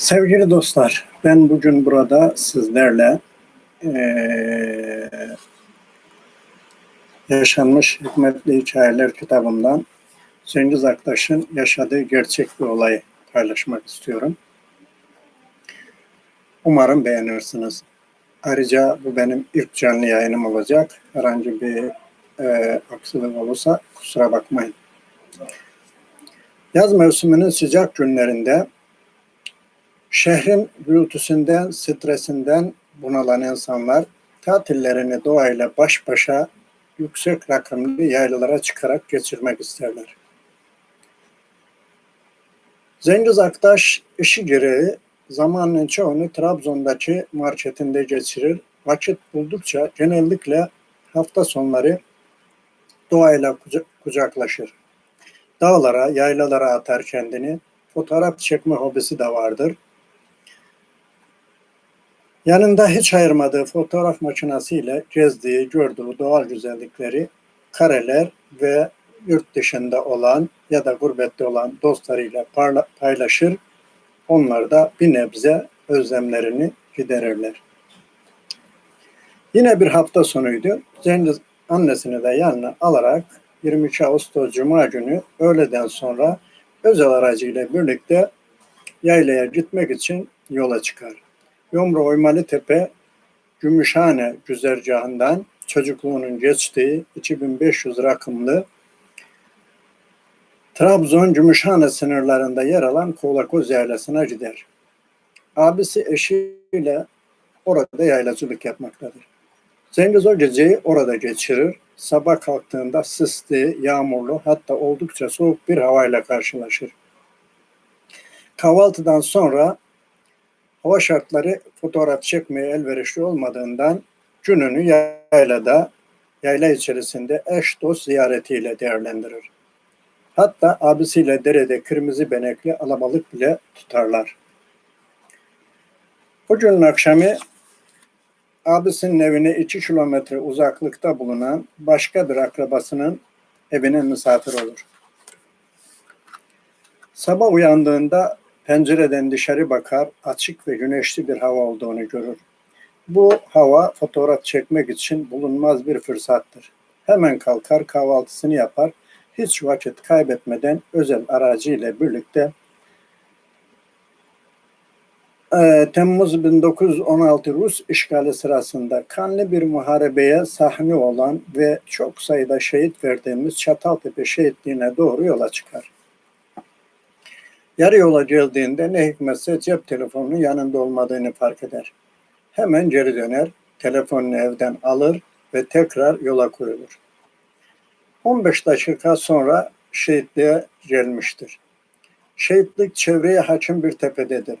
Sevgili dostlar, ben bugün burada sizlerle eee, Yaşanmış Hikmetli Hikayeler kitabından Cengiz Aktaş'ın yaşadığı gerçek bir olayı paylaşmak istiyorum. Umarım beğenirsiniz. Ayrıca bu benim ilk canlı yayınım olacak. Herhangi bir eee aksilik olursa kusura bakmayın. Yaz mevsiminin sıcak günlerinde Şehrin gürültüsünden, stresinden bunalan insanlar tatillerini doğayla baş başa yüksek rakımlı yaylalara çıkarak geçirmek isterler. Cengiz Aktaş işi gereği zamanın çoğunu Trabzon'daki marketinde geçirir. Vakit buldukça genellikle hafta sonları doğayla kuca- kucaklaşır. Dağlara, yaylalara atar kendini. Fotoğraf çekme hobisi de vardır. Yanında hiç ayırmadığı fotoğraf makinesiyle gezdiği, gördüğü doğal güzellikleri kareler ve yurt dışında olan ya da gurbette olan dostlarıyla paylaşır. Onlar da bir nebze özlemlerini giderirler. Yine bir hafta sonuydu. Cengiz annesini de yanına alarak 22 Ağustos Cuma günü öğleden sonra özel aracıyla birlikte yaylaya gitmek için yola çıkar. Yomru Oymalı Tepe Gümüşhane güzergahından çocukluğunun geçtiği 2500 rakımlı Trabzon Gümüşhane sınırlarında yer alan Kolakoz Yaylası'na gider. Abisi eşiyle orada yaylacılık yapmaktadır. Cengiz o geceyi orada geçirir. Sabah kalktığında sisli, yağmurlu hatta oldukça soğuk bir havayla karşılaşır. Kahvaltıdan sonra hava şartları fotoğraf çekmeye elverişli olmadığından gününü yaylada, yayla içerisinde eş dost ziyaretiyle değerlendirir. Hatta abisiyle derede kırmızı benekli alabalık bile tutarlar. O akşamı abisinin evine iki kilometre uzaklıkta bulunan başka bir akrabasının evine misafir olur. Sabah uyandığında pencereden dışarı bakar, açık ve güneşli bir hava olduğunu görür. Bu hava fotoğraf çekmek için bulunmaz bir fırsattır. Hemen kalkar, kahvaltısını yapar, hiç vakit kaybetmeden özel aracıyla birlikte e, Temmuz 1916 Rus işgali sırasında kanlı bir muharebeye sahne olan ve çok sayıda şehit verdiğimiz Çataltepe şehitliğine doğru yola çıkar. Yarı yola geldiğinde ne hikmetse cep telefonunun yanında olmadığını fark eder. Hemen geri döner, telefonunu evden alır ve tekrar yola koyulur. 15 dakika sonra şehitliğe gelmiştir. Şehitlik çevreye hakim bir tepededir.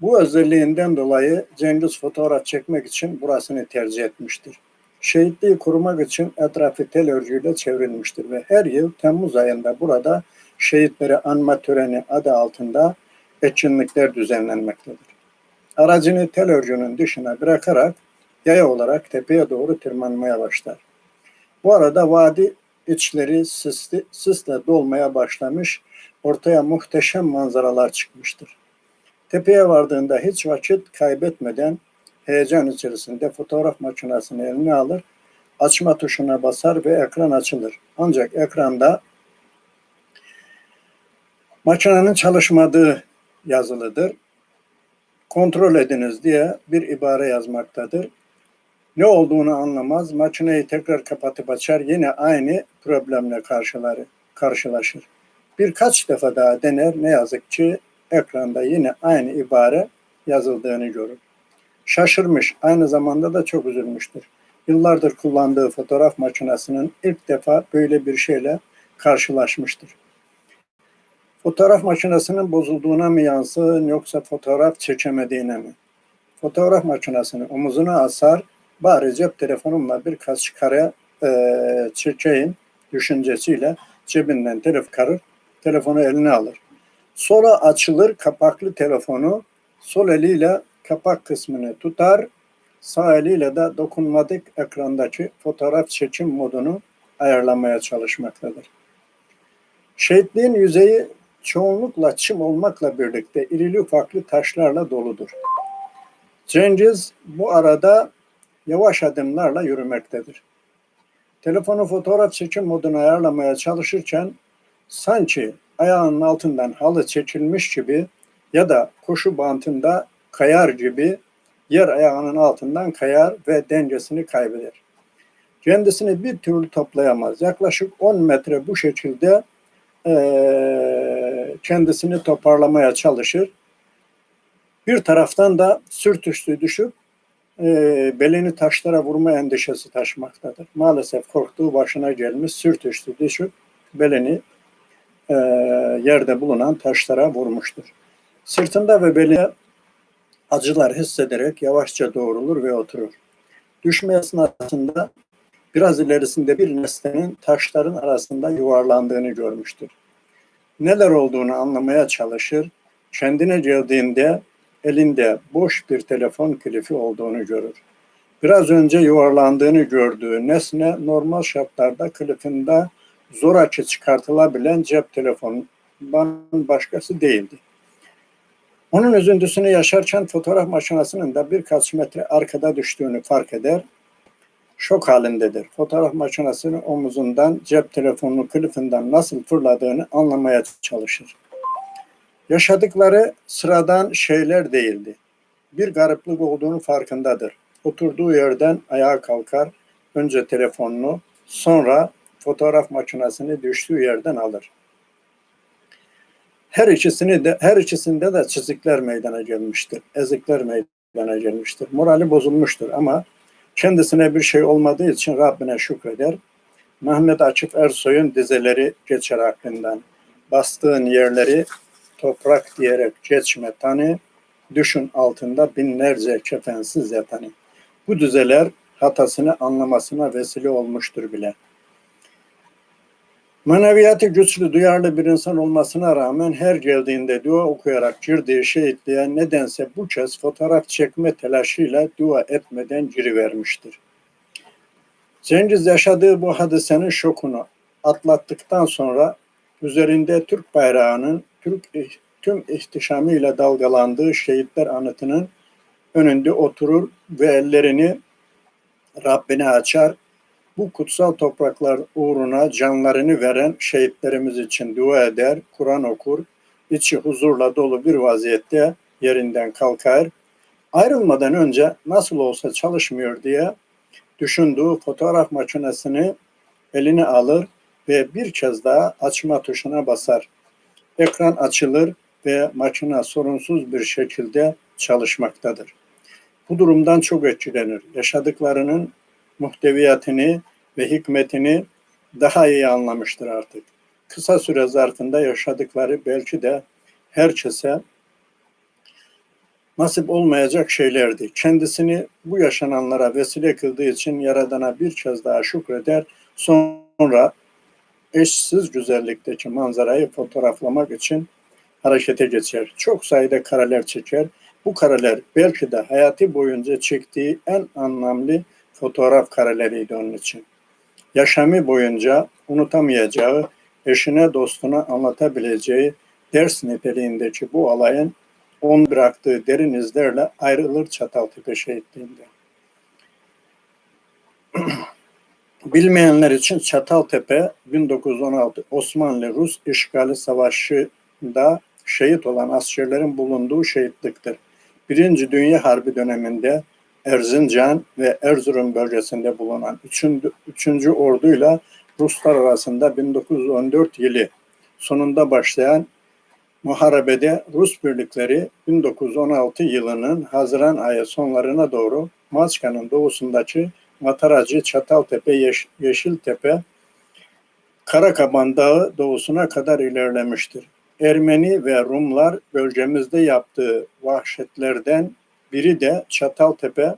Bu özelliğinden dolayı Cengiz fotoğraf çekmek için burasını tercih etmiştir. Şehitliği korumak için etrafı tel örgüyle çevrilmiştir ve her yıl Temmuz ayında burada şehitleri anma töreni adı altında etkinlikler düzenlenmektedir. Aracını tel örgünün dışına bırakarak yaya olarak tepeye doğru tırmanmaya başlar. Bu arada vadi içleri sisli, sisle dolmaya başlamış, ortaya muhteşem manzaralar çıkmıştır. Tepeye vardığında hiç vakit kaybetmeden heyecan içerisinde fotoğraf makinesini eline alır, açma tuşuna basar ve ekran açılır. Ancak ekranda makinenin çalışmadığı yazılıdır. Kontrol ediniz diye bir ibare yazmaktadır. Ne olduğunu anlamaz, makineyi tekrar kapatıp açar, yine aynı problemle karşılar, karşılaşır. Birkaç defa daha dener, ne yazık ki ekranda yine aynı ibare yazıldığını görür. Şaşırmış, aynı zamanda da çok üzülmüştür. Yıllardır kullandığı fotoğraf makinesinin ilk defa böyle bir şeyle karşılaşmıştır. Fotoğraf makinesinin bozulduğuna mı yansın yoksa fotoğraf çekemediğine mi? Fotoğraf makinesini omuzuna asar, bari cep telefonumla birkaç kare e, çekeyim düşüncesiyle cebinden telefon karır, telefonu eline alır. Sonra açılır kapaklı telefonu sol eliyle kapak kısmını tutar, sağ eliyle de dokunmatik ekrandaki fotoğraf çekim modunu ayarlamaya çalışmaktadır. Şehitliğin yüzeyi çoğunlukla çim olmakla birlikte irili ufaklı taşlarla doludur. Cengiz bu arada yavaş adımlarla yürümektedir. Telefonu fotoğraf çekim moduna ayarlamaya çalışırken sanki ayağının altından halı çekilmiş gibi ya da koşu bantında kayar gibi yer ayağının altından kayar ve dengesini kaybeder. Kendisini bir türlü toplayamaz. Yaklaşık 10 metre bu şekilde eee, kendisini toparlamaya çalışır. Bir taraftan da sırt üstü düşüp eee, belini taşlara vurma endişesi taşımaktadır. Maalesef korktuğu başına gelmiş sırt üstü düşüp belini eee, yerde bulunan taşlara vurmuştur. Sırtında ve beline acılar hissederek yavaşça doğrulur ve oturur. Düşme esnasında biraz ilerisinde bir nesnenin taşların arasında yuvarlandığını görmüştür. Neler olduğunu anlamaya çalışır. Kendine geldiğinde elinde boş bir telefon kilifi olduğunu görür. Biraz önce yuvarlandığını gördüğü nesne normal şartlarda klifinde zoraki çıkartılabilen cep telefonundan başkası değildi. Onun üzüntüsünü yaşarken fotoğraf makinesinin de birkaç metre arkada düştüğünü fark eder. Şok halindedir. Fotoğraf makinesinin omuzundan cep telefonunun kılıfından nasıl fırladığını anlamaya çalışır. Yaşadıkları sıradan şeyler değildi. Bir gariplik olduğunu farkındadır. Oturduğu yerden ayağa kalkar. Önce telefonunu, sonra fotoğraf makinesini düştüğü yerden alır. Her ikisini de her ikisinde de çizikler meydana gelmiştir. Ezikler meydana gelmiştir. Morali bozulmuştur ama kendisine bir şey olmadığı için Rabbine şükreder. Mehmet Akif Ersoy'un dizeleri geçer aklından. Bastığın yerleri toprak diyerek geçme tanı, düşün altında binlerce kefensiz yatanı. Bu dizeler hatasını anlamasına vesile olmuştur bile. Maneviyatı güçlü, duyarlı bir insan olmasına rağmen her geldiğinde dua okuyarak girdiği şehitliğe nedense bu kez fotoğraf çekme telaşıyla dua etmeden girivermiştir. Cengiz yaşadığı bu hadisenin şokunu atlattıktan sonra üzerinde Türk bayrağının Türk tüm ihtişamıyla dalgalandığı şehitler anıtının önünde oturur ve ellerini Rabbine açar bu kutsal topraklar uğruna canlarını veren şehitlerimiz için dua eder, Kur'an okur, içi huzurla dolu bir vaziyette yerinden kalkar. Ayrılmadan önce nasıl olsa çalışmıyor diye düşündüğü fotoğraf makinesini eline alır ve bir kez daha açma tuşuna basar. Ekran açılır ve makine sorunsuz bir şekilde çalışmaktadır. Bu durumdan çok etkilenir. Yaşadıklarının muhteviyatını ve hikmetini daha iyi anlamıştır artık. Kısa süre zarfında yaşadıkları belki de herkese nasip olmayacak şeylerdi. Kendisini bu yaşananlara vesile kıldığı için Yaradan'a bir kez daha şükreder. Sonra eşsiz güzellikteki manzarayı fotoğraflamak için harekete geçer. Çok sayıda kareler çeker. Bu kareler belki de hayatı boyunca çektiği en anlamlı fotoğraf kareleriydi onun için. Yaşamı boyunca unutamayacağı, eşine dostuna anlatabileceği ders niteliğindeki bu alayın on bıraktığı derin izlerle ayrılır Çataltepe şehitliğinde. Bilmeyenler için Çataltepe 1916 Osmanlı-Rus işgali savaşında şehit olan askerlerin bulunduğu şehitliktir. Birinci Dünya Harbi döneminde Erzincan ve Erzurum bölgesinde bulunan 3. 3. orduyla Ruslar arasında 1914 yılı sonunda başlayan muharebede Rus birlikleri 1916 yılının Haziran ayı sonlarına doğru Maçka'nın doğusundaki Mataracı, Çataltepe, Yeş Yeşiltepe, Karakaban Dağı doğusuna kadar ilerlemiştir. Ermeni ve Rumlar bölgemizde yaptığı vahşetlerden biri de Çataltepe.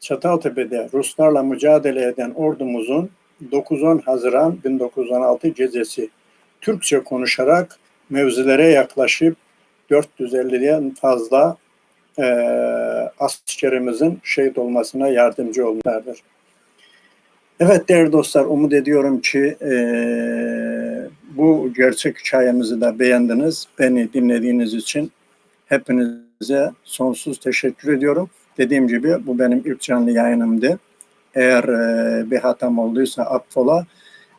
Çataltepe'de Ruslarla mücadele eden ordumuzun 9-10 Haziran 1916 gecesi Türkçe konuşarak mevzilere yaklaşıp 450'den fazla e, askerimizin şehit olmasına yardımcı olmuşlardır. Evet değerli dostlar umut ediyorum ki e, bu gerçek hikayemizi de beğendiniz. Beni dinlediğiniz için hepinize sonsuz teşekkür ediyorum. Dediğim gibi bu benim ilk canlı yayınımdı. Eğer e, bir hatam olduysa affola.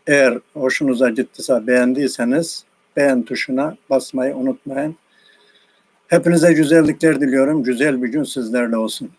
Eğer hoşunuza gittiyse beğendiyseniz beğen tuşuna basmayı unutmayın. Hepinize güzellikler diliyorum. Güzel bir gün sizlerle olsun.